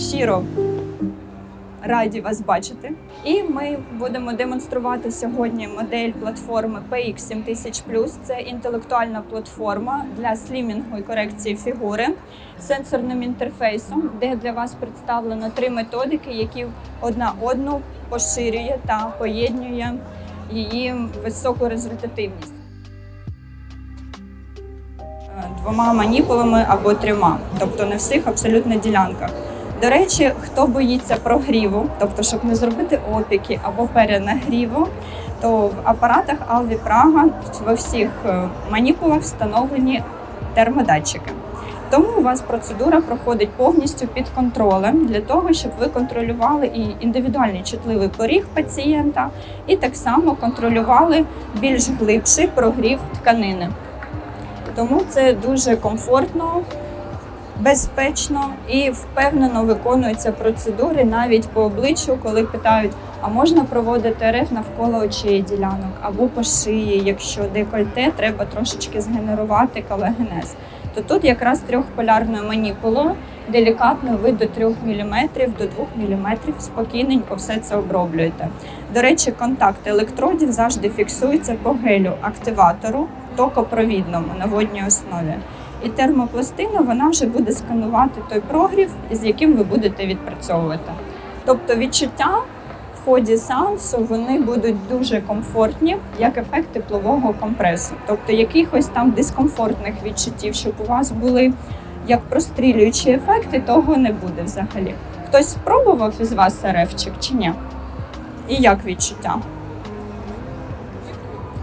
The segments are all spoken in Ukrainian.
щиро раді вас бачити. І ми будемо демонструвати сьогодні модель платформи PX 7000 Це інтелектуальна платформа для слімінгу і корекції фігури сенсорним інтерфейсом, де для вас представлено три методики, які одна одну поширює та поєднує її високу результативність. Е, Двома маніпулами або трьома, тобто на всіх абсолютно ділянках. До речі, хто боїться прогріву, тобто, щоб не зробити опіки або перенагріву, то в апаратах Alvi Praga во всіх е, маніпулах встановлені термодатчики. Тому у вас процедура проходить повністю під контролем для того, щоб ви контролювали і індивідуальний чутливий поріг пацієнта, і так само контролювали більш глибший прогрів тканини. Тому це дуже комфортно, безпечно і впевнено виконуються процедури навіть по обличчю, коли питають, а можна проводити РФ навколо очей ділянок або по шиї, якщо декольте, треба трошечки згенерувати колагенез. То тут якраз трьохполярною маніпулою делікатно ви до 3 мм, до 2 мм спокійненько все це оброблюєте. До речі, контакт електродів завжди фіксується по гелю активатору токопровідному на водній основі. І термопластина вона вже буде сканувати той прогрів, з яким ви будете відпрацьовувати. Тобто відчуття в ході сеансу вони будуть дуже комфортні, як ефект теплового компресу. Тобто якихось там дискомфортних відчуттів, щоб у вас були як прострілюючі ефекти, того не буде взагалі. Хтось спробував із вас РФчик чи ні? І як відчуття?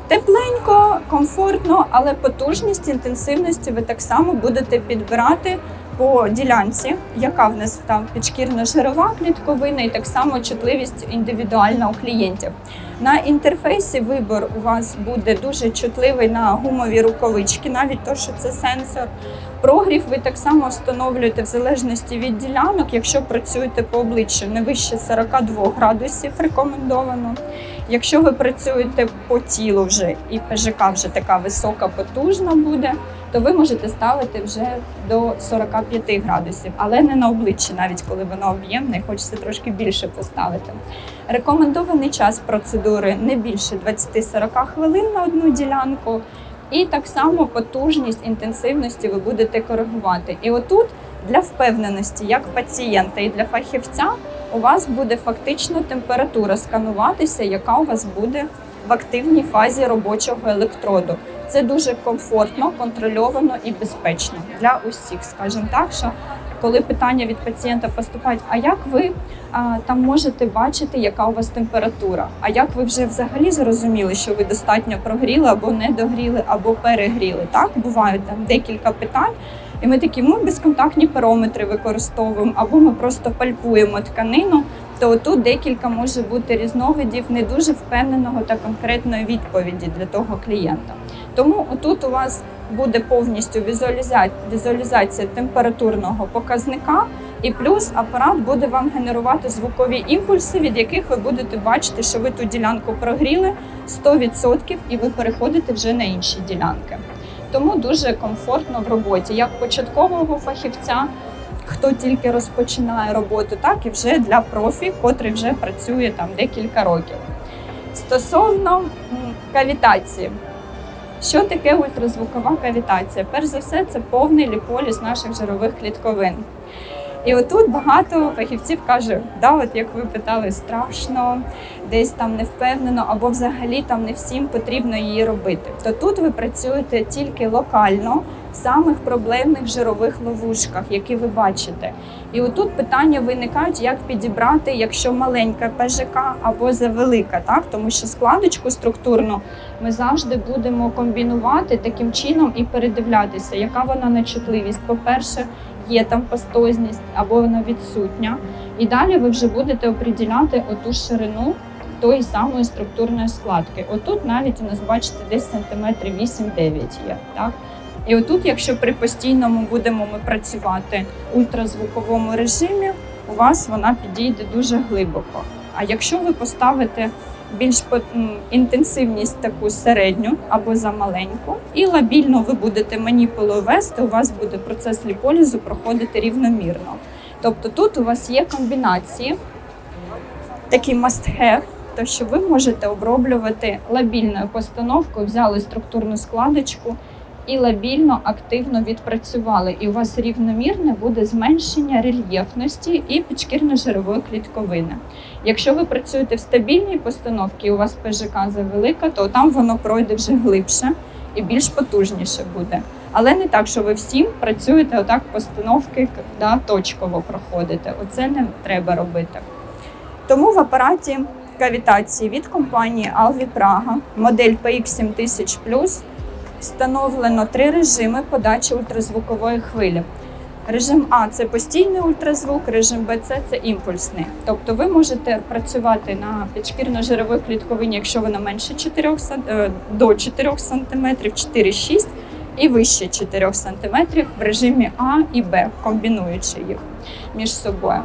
Тепленько, комфортно, але потужність інтенсивності ви так само будете підбирати по ділянці, яка в нас там підшкірно-жирова клітковина, і так само чутливість індивідуальна у клієнтів. На інтерфейсі вибор у вас буде дуже чутливий на гумові рукавички, навіть то, що це сенсор. Прогрів ви так само встановлюєте в залежності від ділянок, якщо працюєте по обличчю не вище 42 градусів рекомендовано. Якщо ви працюєте по тілу вже і ПЖК вже така висока, потужна буде, то ви можете ставити вже до 45 градусів, але не на обличчі, навіть коли воно об'ємне, хочеться трошки більше поставити. Рекомендований час процедури не більше 20-40 хвилин на одну ділянку. І так само потужність інтенсивності ви будете коригувати. І отут для впевненості, як пацієнта і для фахівця, у вас буде фактично температура скануватися, яка у вас буде в активній фазі робочого електроду. Це дуже комфортно, контрольовано і безпечно для усіх, скажімо так, що коли питання від пацієнта поступають, а як ви а, там можете бачити, яка у вас температура? А як ви вже взагалі зрозуміли, що ви достатньо прогріли або не догріли, або перегріли? Так бувають там декілька питань. І ми такі, ми безконтактні парометри використовуємо, або ми просто пальпуємо тканину. То тут декілька може бути різновидів не дуже впевненого та конкретної відповіді для того клієнта. Тому отут у вас буде повністю візуалізація, візуалізація температурного показника, і плюс апарат буде вам генерувати звукові імпульси, від яких ви будете бачити, що ви ту ділянку прогріли 100% і ви переходите вже на інші ділянки. Тому дуже комфортно в роботі, як початкового фахівця, хто тільки розпочинає роботу, так і вже для профі, котрий вже працює там декілька років. Стосовно кавітації. Що таке ультразвукова кавітація? Перш за все, це повний ліполіз наших жирових клітковин. І отут багато фахівців каже, да, от як ви питали, страшно, десь там не впевнено, або взагалі там не всім потрібно її робити. То тут ви працюєте тільки локально в самих проблемних жирових ловушках, які ви бачите. І отут питання виникають, як підібрати, якщо маленька ПЖК або завелика, так тому що складочку структурну ми завжди будемо комбінувати таким чином і передивлятися, яка вона на чутливість. По-перше, є там пастозність або вона відсутня. І далі ви вже будете оприділяти оту ширину тої самої структурної складки. Отут навіть у нас бачите десь сантиметрів 8-9 є. Так? І отут, якщо при постійному будемо ми працювати в ультразвуковому режимі, у вас вона підійде дуже глибоко. А якщо ви поставите більш по- інтенсивність таку середню або замаленьку, і лабільно ви будете маніпулу вести, у вас буде процес ліполізу проходити рівномірно. Тобто тут у вас є комбінації, такий must have, то що ви можете оброблювати лабільною постановкою, взяли структурну складочку і лабільно активно відпрацювали. І у вас рівномірне буде зменшення рельєфності і підшкірно-жирової клітковини. Якщо ви працюєте в стабільній постановці, у вас ПЖК завелика, то там воно пройде вже глибше і більш потужніше буде. Але не так, що ви всім працюєте отак постановки да, точково проходите. Оце не треба робити. Тому в апараті кавітації від компанії Alvi Praga модель PX7000 встановлено три режими подачі ультразвукової хвилі. Режим А це постійний ультразвук, режим Б це, це імпульсний. Тобто ви можете працювати на підшкірно-жировій клітковині, якщо вона менше 4 сан- е, до 4 см, 4-6 і вище 4 см в режимі А і Б, комбінуючи їх між собою.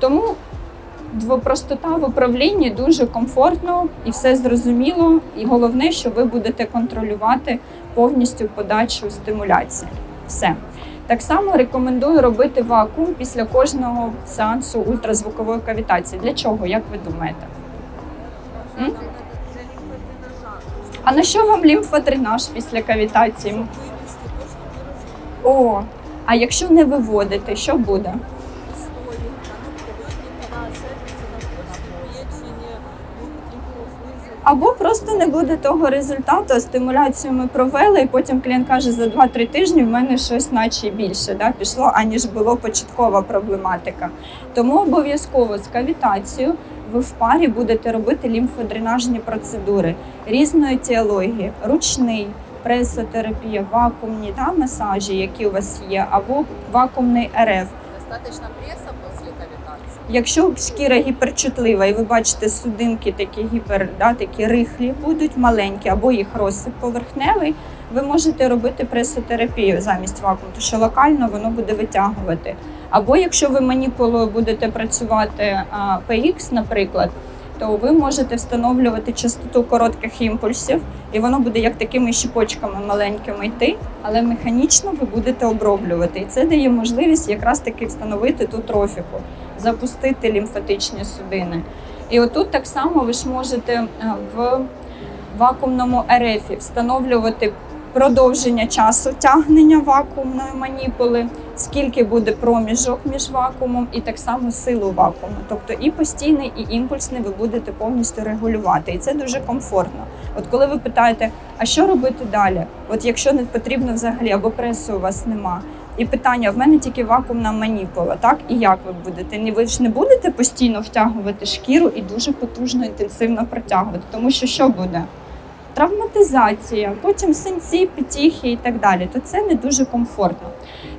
Тому простота в управлінні дуже комфортно і все зрозуміло. І головне, що ви будете контролювати повністю подачу стимуляції. Все. Так само рекомендую робити вакуум після кожного сеансу ультразвукової кавітації. Для чого, як ви думаєте? М? А на що вам лімфодренаж після кавітації? О, а якщо не виводити, що буде? Або просто не буде того результату, стимуляцію ми провели, і потім клієнт каже, за 2-3 тижні в мене щось наче більше да, пішло, аніж було початкова проблематика. Тому обов'язково з кавітацією ви в парі будете робити лімфодренажні процедури різної тіології, ручний, пресотерапія, вакуумні та масажі, які у вас є, або вакуумний РФ. Достаточно кавитации? Якщо шкіра гіперчутлива, і ви бачите судинки такі гіпер, да, такі рихлі будуть маленькі, або їх розсип поверхневий, ви можете робити пресотерапію замість вакууму, тому що локально воно буде витягувати. Або якщо ви маніпулою будете працювати а, PX, наприклад, то ви можете встановлювати частоту коротких імпульсів, і воно буде як такими щіпочками маленькими йти, але механічно ви будете оброблювати. І це дає можливість якраз таки встановити ту трофіку запустити лімфатичні судини. І отут так само ви ж можете е, в вакуумному РФі встановлювати продовження часу тягнення вакуумної маніпули, скільки буде проміжок між вакуумом, і так само силу вакууму. Тобто і постійний, і імпульсний ви будете повністю регулювати. І це дуже комфортно. От коли ви питаєте, а що робити далі? От якщо не потрібно взагалі або пресу у вас нема. І питання: в мене тільки вакуумна маніпула, так? І як ви будете? Ви ж не будете постійно втягувати шкіру і дуже потужно, інтенсивно протягувати, тому що що буде? Травматизація, потім синці, підтіхи і так далі. То це не дуже комфортно.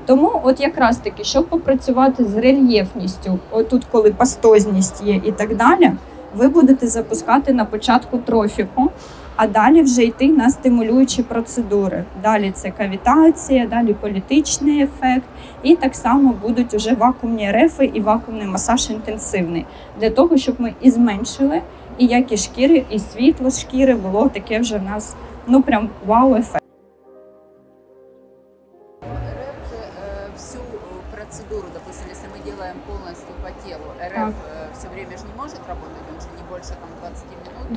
Тому, от якраз таки, щоб попрацювати з рельєфністю, отут, коли пастозність є і так далі, ви будете запускати на початку трофіку, а далі вже йти на стимулюючі процедури. Далі це кавітація, далі політичний ефект, і так само будуть уже вакуумні рефи і вакуумний масаж інтенсивний для того, щоб ми і зменшили і якість шкіри, і світло шкіри було таке вже в нас ну прям вау-ефект.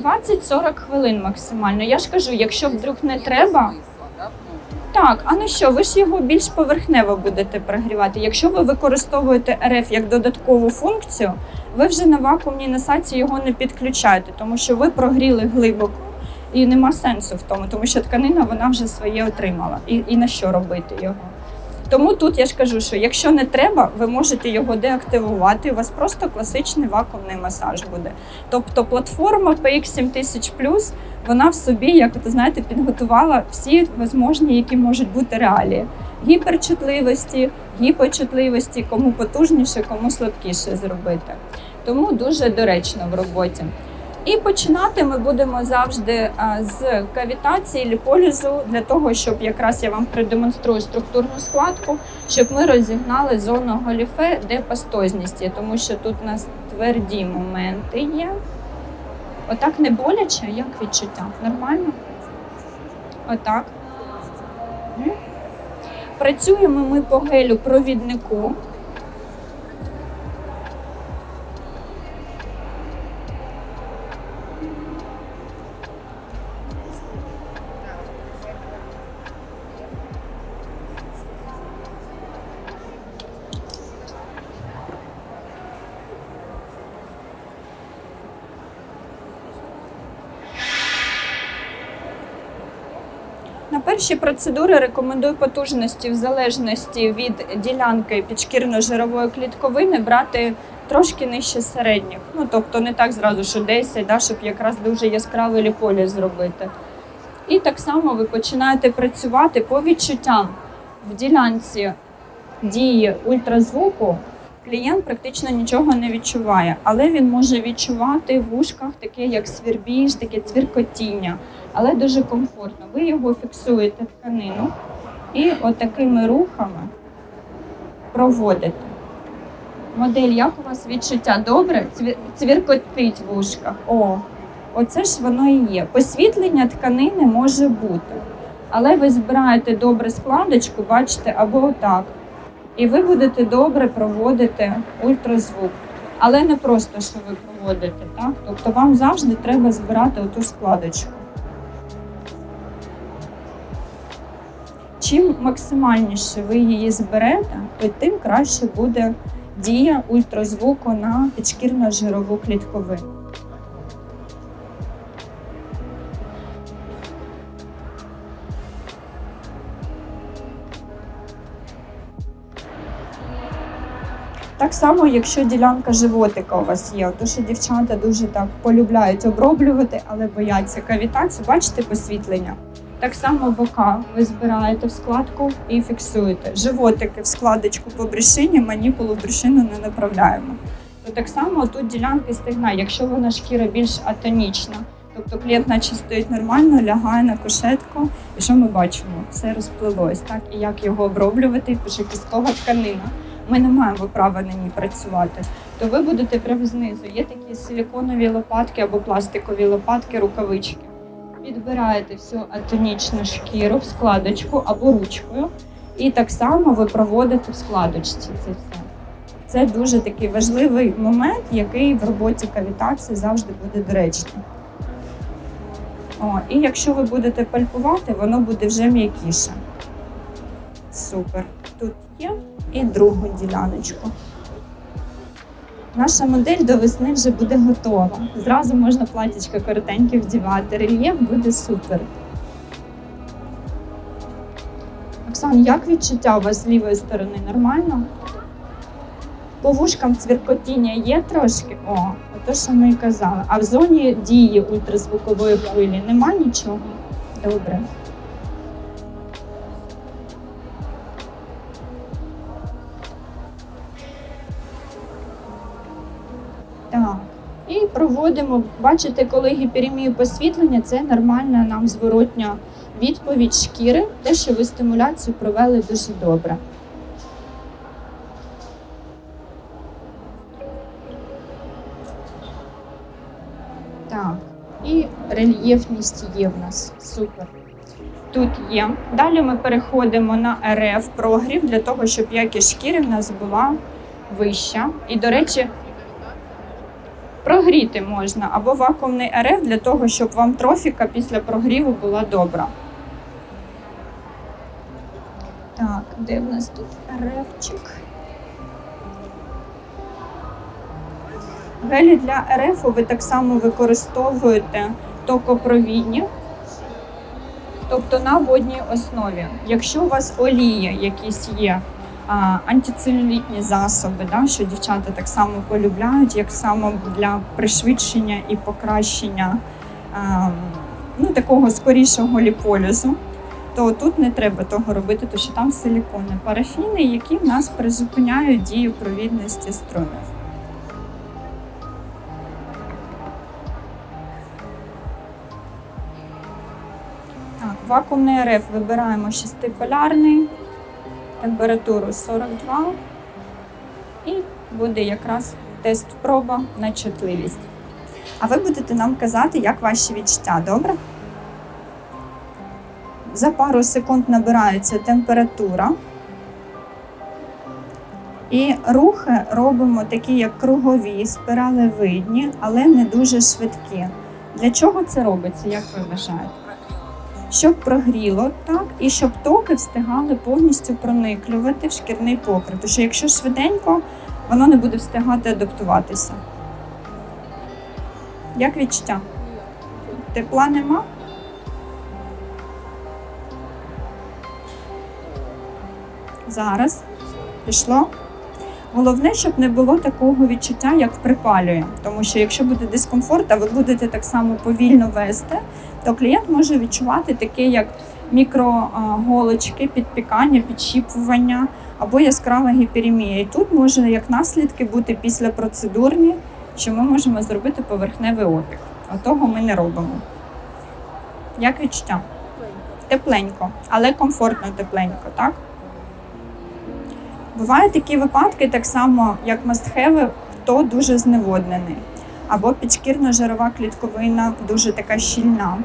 20-40 хвилин максимально. Я ж кажу, якщо вдруг не треба, так, а ну що, ви ж його більш поверхнево будете прогрівати. Якщо ви використовуєте РФ як додаткову функцію, ви вже на вакуумній насадці його не підключаєте, тому що ви прогріли глибоко. І нема сенсу в тому, тому що тканина вона вже своє отримала. І, і на що робити його? Тому тут я ж кажу, що якщо не треба, ви можете його деактивувати. У вас просто класичний вакуумний масаж буде. Тобто платформа PX7000 вона в собі, як ви знаєте, підготувала всі можливі, які можуть бути реалії. Гіперчутливості, гіпочутливості, кому потужніше, кому слабкіше зробити. Тому дуже доречно в роботі. І починати ми будемо завжди з кавітації ліполізу для того, щоб якраз я вам продемонструю структурну складку, щоб ми розігнали зону голіфе, де пастозність є, тому що тут у нас тверді моменти є. Отак не боляче, як відчуття? Нормально? Отак. Працюємо ми по гелю провіднику. Перші процедури рекомендую потужності в залежності від ділянки підшкірно-жирової клітковини брати трошки нижче середніх. Ну тобто не так зразу, що 10, да, щоб якраз дуже яскравий ліполі зробити. І так само ви починаєте працювати по відчуттям в ділянці дії ультразвуку. Клієнт практично нічого не відчуває, але він може відчувати в ушках таке, як свірбіж, таке цвіркотіння, але дуже комфортно. Ви його фіксуєте тканину і отакими рухами проводите. Модель, як у вас відчуття? Добре? Цвіркотить в ушках. О, оце ж воно і є. Посвітлення тканини може бути. Але ви збираєте добре складочку, бачите, або отак. І ви будете добре проводити ультразвук. Але не просто, що ви проводите, так? Тобто вам завжди треба збирати оту складочку. Чим максимальніше ви її зберете, то тим краще буде дія ультразвуку на підшкірно-жирову клітковину. Так само, якщо ділянка животика у вас є, то що дівчата дуже так полюбляють оброблювати, але бояться кавітацію. Бачите посвітлення? Так само бока ви збираєте в складку і фіксуєте. Животики в складочку по брюшині, маніпулу в брюшину не направляємо. То так само тут ділянки стегна, якщо вона шкіра більш атонічна, тобто клієнт наче стоїть нормально, лягає на кушетку, і що ми бачимо? Все розплилось, так і як його оброблювати, пише кісткова тканина. Ми не маємо права на ній працювати. То ви будете прямо знизу. Є такі силіконові лопатки або пластикові лопатки, рукавички. Підбираєте всю атонічну шкіру в складочку або ручкою, і так само ви проводите в складочці це все. Це дуже такий важливий момент, який в роботі кавітації завжди буде доречним. О, і якщо ви будете пальпувати, воно буде вже м'якіше. Супер. Тут є і другу діляночку. Наша модель до весни вже буде готова. Зразу можна платічка коротеньке вдівати. Рельєф буде супер. Оксан, як відчуття у вас з лівої сторони? Нормально? По вушкам цвіркотіння є трошки? О, то, що ми і казали. А в зоні дії ультразвукової хвилі нема нічого? Добре. Проводимо, бачите, коли гіперемію посвітлення, це нормальна нам зворотня відповідь шкіри, те, що ви стимуляцію провели дуже добре. Так, і рельєфність є в нас. Супер. Тут є. Далі ми переходимо на РФ прогрів для того, щоб якість шкіри в нас була вища. І, до речі, прогріти можна або вакуумний РФ для того, щоб вам трофіка після прогріву була добра. Так, де в нас тут РФчик? Гелі для РФ ви так само використовуєте токопровідні, тобто на водній основі. Якщо у вас олії якісь є, антицелюлітні засоби, да, що дівчата так само полюбляють, як само для пришвидшення і покращення ну, такого скорішого ліполізу, то тут не треба того робити, тому що там силікони, парафіни, які в нас призупиняють дію провідності струмів. Так, вакуумний РФ вибираємо шестиполярний, температуру 42 і буде якраз тест проба на чутливість. А ви будете нам казати, як ваші відчуття, добре? За пару секунд набирається температура. І рухи робимо такі, як кругові, спиралевидні, але не дуже швидкі. Для чого це робиться, як ви вважаєте? щоб прогріло так, і щоб токи встигали повністю прониклювати в шкірний покрив. Тому що якщо швиденько, воно не буде встигати адаптуватися. Як відчуття? Тепла нема? Зараз пішло. Головне, щоб не було такого відчуття, як припалює. Тому що якщо буде дискомфорт, а ви будете так само повільно вести, то клієнт може відчувати таке, як мікроголочки, підпікання, підщіпування або яскрава гіперемія. І тут може як наслідки бути післяпроцедурні, що ми можемо зробити поверхневий опік. Отого ми не робимо. Як відчуття? Тепленько, але комфортно тепленько, так? Бувають такі випадки, так само, як мастхеви, хто дуже зневоднений, або підшкірно-жирова клітковина дуже така щільна.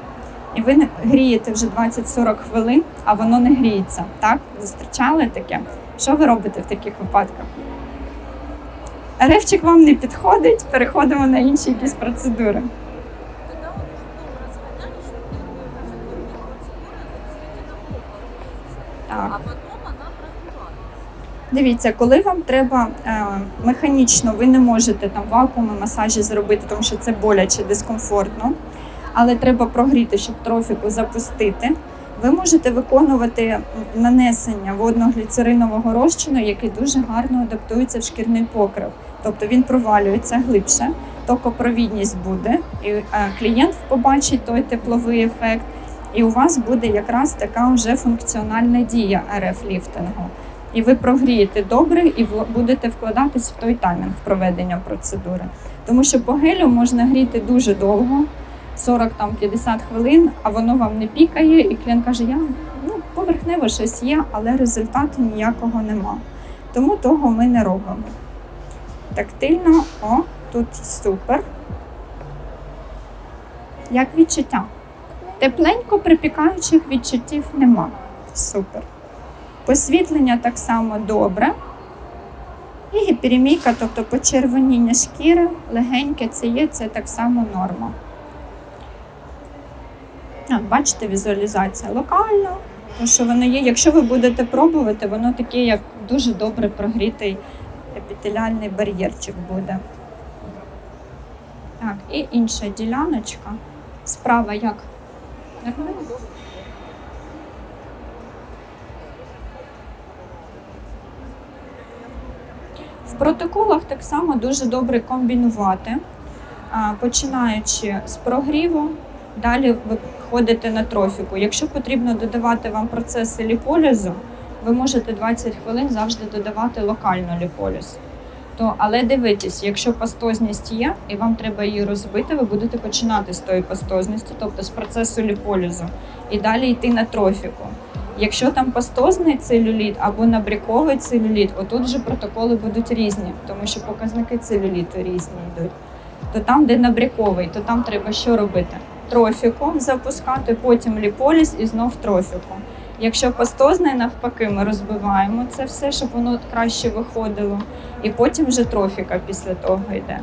І ви грієте вже 20-40 хвилин, а воно не гріється. Так? Зустрічали таке? Що ви робите в таких випадках? Ревчик вам не підходить, переходимо на інші якісь процедури. Дивіться, коли вам треба е, механічно, ви не можете там вакууми масажі зробити, тому що це боляче, дискомфортно, але треба прогріти, щоб трофіку запустити. Ви можете виконувати нанесення водно-гліцеринового розчину, який дуже гарно адаптується в шкірний покрив. Тобто він провалюється глибше, токопровідність буде, і е, клієнт побачить той тепловий ефект, і у вас буде якраз така вже функціональна дія РФ-ліфтингу. І ви прогрієте добре і будете вкладатись в той таймінг проведення процедури. Тому що по гелю можна гріти дуже довго, 40-50 хвилин, а воно вам не пікає, і клієнт каже, я ну, поверхнево щось є, але результату ніякого нема. Тому того ми не робимо. Тактильно, о, тут супер. Як відчуття? Тепленько припікаючих відчуттів нема. Супер. Посвітлення так само добре. І гіперемійка, тобто почервоніння шкіри, легеньке це є, це так само норма. От, бачите, візуалізація локальна, тому що воно є. Якщо ви будете пробувати, воно таке, як дуже добре прогрітий епітеліальний бар'єрчик буде. Так, і інша діляночка. Справа як? Нормально? В протоколах так само дуже добре комбінувати, починаючи з прогріву, далі ви ходите на трофіку. Якщо потрібно додавати вам процеси ліполізу, ви можете 20 хвилин завжди додавати локально ліполіз. То, але дивитесь, якщо пастозність є і вам треба її розбити, ви будете починати з тої пастозності, тобто з процесу ліполізу, і далі йти на трофіку. Якщо там пастозний целюліт або набряковий целюліт, отут вже протоколи будуть різні, тому що показники целюліту різні йдуть. То там, де набряковий, то там треба що робити? Трофіку запускати, потім ліполіз і знов трофіку. Якщо пастозний, навпаки, ми розбиваємо це все, щоб воно краще виходило, і потім вже трофіка після того йде.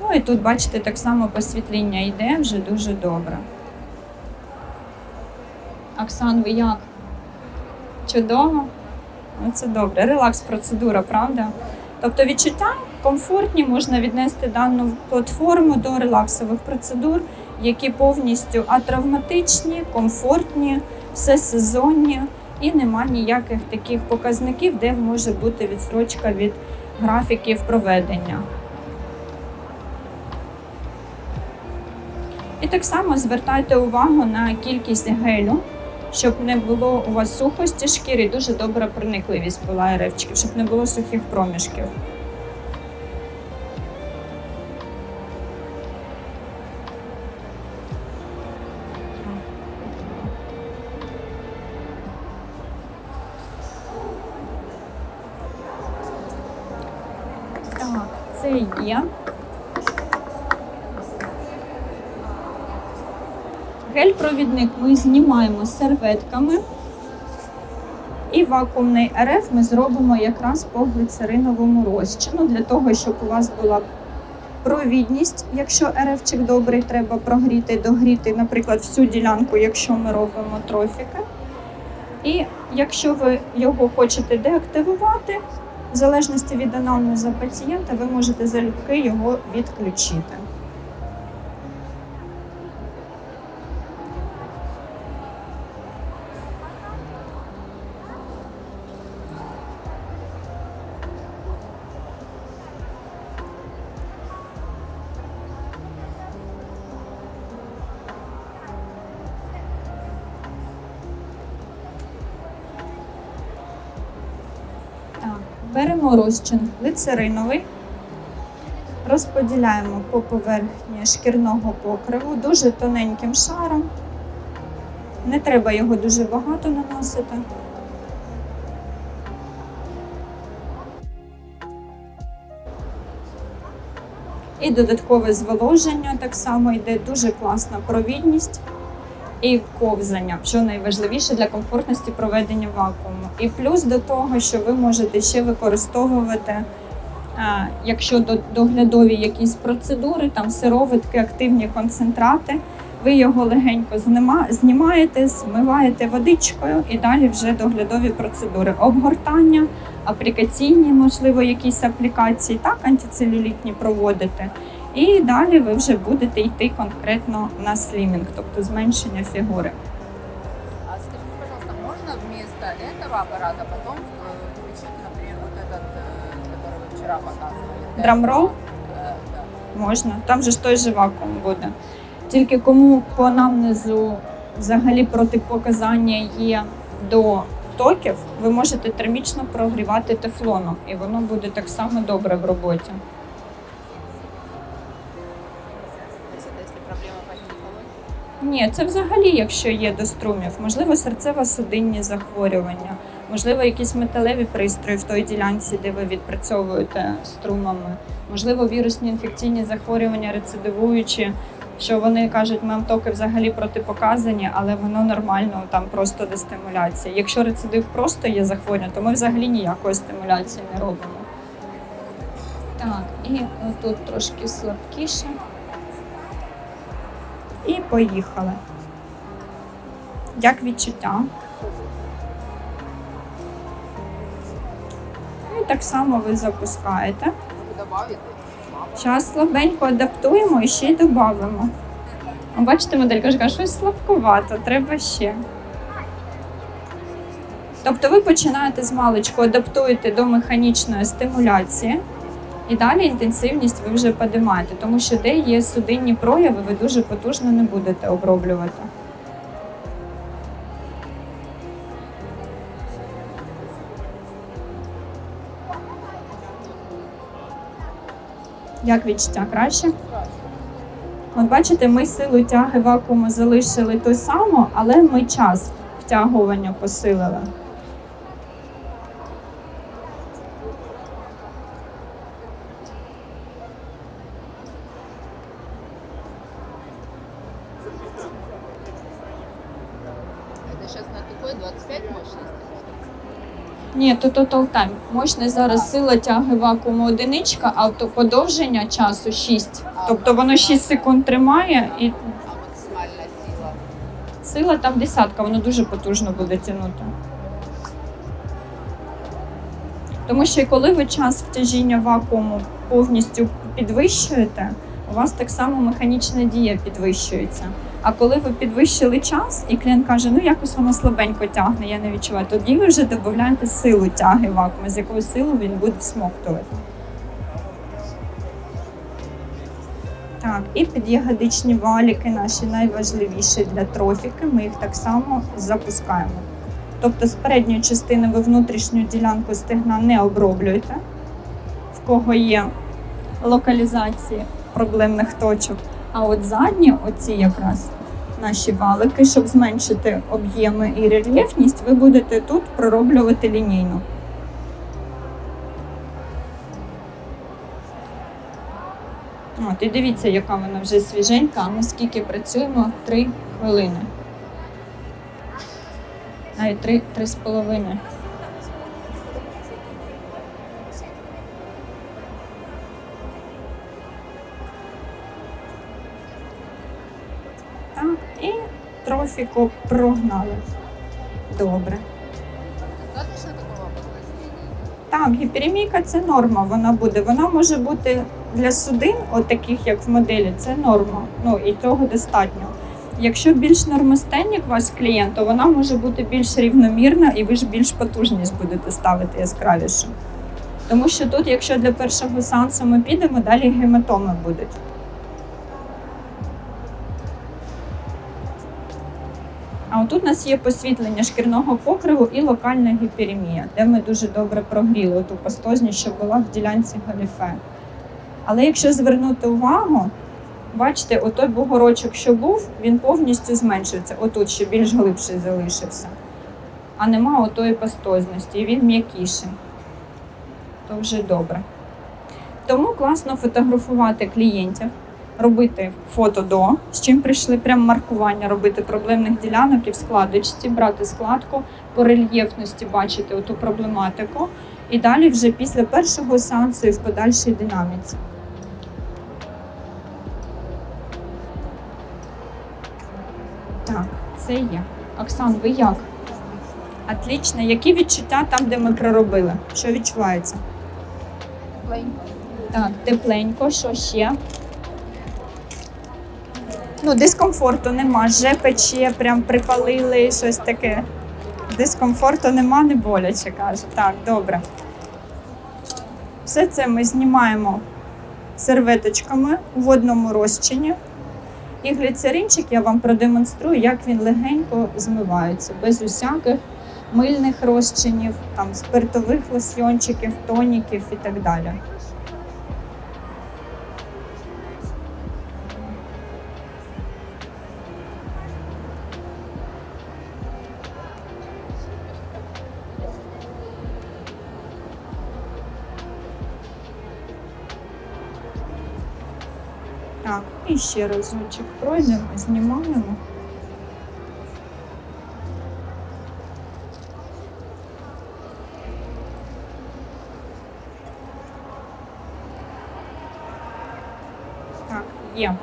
Ну і тут, бачите, так само посвітління йде вже дуже добре. Оксан, ви як? Чудово? Ну, це добре. Релакс процедура, правда? Тобто відчуття комфортні, можна віднести дану платформу до релаксових процедур, які повністю атравматичні, комфортні, все сезонні і нема ніяких таких показників, де може бути відстрочка від графіків проведення. І так само звертайте увагу на кількість гелю, щоб не було у вас сухості шкіри, дуже добра проникливість була РФчиків, щоб не було сухих проміжків. Так, це є. Гель-провідник ми знімаємо серветками. І вакуумний РФ ми зробимо якраз по глицериновому розчину, для того, щоб у вас була провідність. Якщо РФчик добрий, треба прогріти, догріти, наприклад, всю ділянку, якщо ми робимо трофіки. І якщо ви його хочете деактивувати, в залежності від анамнезу пацієнта, ви можете залюбки його відключити. Беремо розчин глицериновий, розподіляємо по поверхні шкірного покриву дуже тоненьким шаром. Не треба його дуже багато наносити. І додаткове зволоження так само йде дуже класна провідність і ковзання, що найважливіше для комфортності проведення вакууму. І плюс до того, що ви можете ще використовувати, е, якщо до- доглядові якісь процедури, там сироватки, активні концентрати, ви його легенько знімаєте, змиваєте водичкою і далі вже доглядові процедури. Обгортання, аплікаційні, можливо, якісь аплікації, так, антицелюлітні проводите. І далі ви вже будете йти конкретно на слімінг, тобто зменшення фігури. А скажите, пожалуйста, можно вместо этого аппарата потом э, включить, например, вот этот, э, который вы вчера показывали? Драмрол? Э, да. Можна, там же ж той же вакуум буде. Тільки кому по анамнезу взагалі протипоказання є до токів, ви можете термічно прогрівати тефлоном, і воно буде так само добре в роботі. Ні, це взагалі, якщо є до струмів, можливо, серцево-судинні захворювання, можливо, якісь металеві пристрої в той ділянці, де ви відпрацьовуєте струмами, можливо, вірусні інфекційні захворювання, рецидивуючі, що вони кажуть, ми токи взагалі протипоказані, але воно нормально, там просто дестимуляція. Якщо рецидив просто є захворювання, то ми взагалі ніякої стимуляції не робимо. Так, і тут трошки слабкіше. Поїхали. Як відчуття? І так само ви запускаєте. Зараз слабенько адаптуємо і ще й додамо. Бачите, модель каже, щось слабкувато, треба ще. Тобто ви починаєте з маличку, адаптуєте до механічної стимуляції, і далі інтенсивність ви вже подимаєте, тому що де є судинні прояви, ви дуже потужно не будете оброблювати. Як відчуття краще? От бачите, ми силу тяги вакууму залишили ту саму, але ми час втягування посилили. Ні, то total time. Мощність зараз сила тяги вакууму одиничка, а то подовження часу 6. Тобто воно 6 секунд тримає і А максимальная сила? сила там десятка, воно дуже потужно буде тягнути. Тому що коли ви час втяжіння вакууму повністю підвищуєте, у вас так само механічна дія підвищується. А коли ви підвищили час, і клієнт каже, ну якось воно слабенько тягне, я не відчуваю, тоді ви вже додаєте силу тяги вакууму, з якою силою він буде всмоктувати. Так, і під'ягодичні валіки наші найважливіші для трофіки. Ми їх так само запускаємо. Тобто з передньої частини ви внутрішню ділянку стегна не оброблюєте, в кого є локалізації проблемних точок. А от задні, оці якраз наші валики, щоб зменшити об'єми і рельєфність, ви будете тут пророблювати лінійно. От, І дивіться, яка вона вже свіженька, а ми скільки працюємо 3 хвилини. Навіть 3,5. Трофіку прогнали. Добре. Так, гіперемійка це норма, вона буде. Вона може бути для судин, от таких як в моделі, це норма. Ну і того достатньо. Якщо більш нормостенник ваш клієнт, то вона може бути більш рівномірна і ви ж більш потужність будете ставити яскравіше. Тому що тут, якщо для першого сеансу ми підемо, далі гематоми будуть. Тут у нас є посвітлення шкірного покриву і локальна гіперемія, де ми дуже добре прогріли ту пастозність, що була в ділянці галіфе. Але якщо звернути увагу, бачите, отой бугорочок, що був, він повністю зменшується. Отут ще більш глибший залишився. А нема отої пастозності, і він м'якіший. То вже добре. Тому класно фотографувати клієнтів, робити фото до, з чим прийшли прям маркування, робити проблемних ділянок і в складочці, брати складку по рельєфності, бачити оту проблематику. І далі вже після першого сеансу і в подальшій динаміці. Так, це є. Оксан, ви як? Отлично. Які відчуття там, де ми проробили? Що відчувається? Тепленько. Так, тепленько, що ще? Ну, дискомфорту нема. Вже пече, прям припалили щось таке. Дискомфорту нема, не боляче, каже. Так, добре. Все це ми знімаємо серветочками у водному розчині. І гліцеринчик я вам продемонструю, як він легенько змивається, без усяких мильних розчинів, там, спиртових лосьйончиків, тоніків і так далі. Ще разочок пройдемо, знімаємо. Так, є.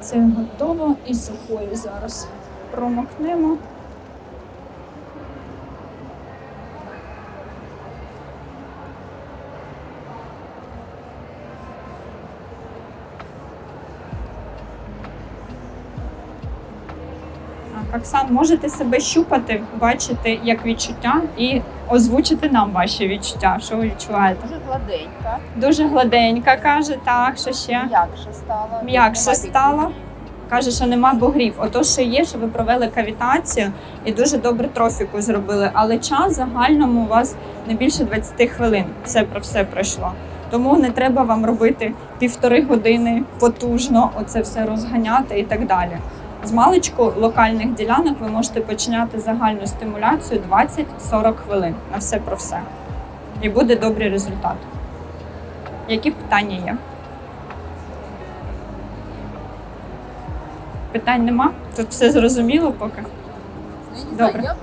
Це готово і сухою зараз промокнемо. Оксан, можете себе щупати, бачити як відчуття і озвучити нам ваші відчуття. Що ви відчуваєте? Дуже гладенько. Дуже гладенька, каже, так, що ще. М'якше стало. М'якше стало. Каже, що нема бугрів. Ото що є, що ви провели кавітацію і дуже добре трофіку зробили. Але час загальному у вас не більше 20 хвилин. Все про все пройшло. Тому не треба вам робити півтори години потужно, оце все розганяти і так далі. З маличку локальних ділянок ви можете починати загальну стимуляцію 20-40 хвилин на все про все. І буде добрий результат. Які питання є? Питань нема? Тут все зрозуміло поки. Добре.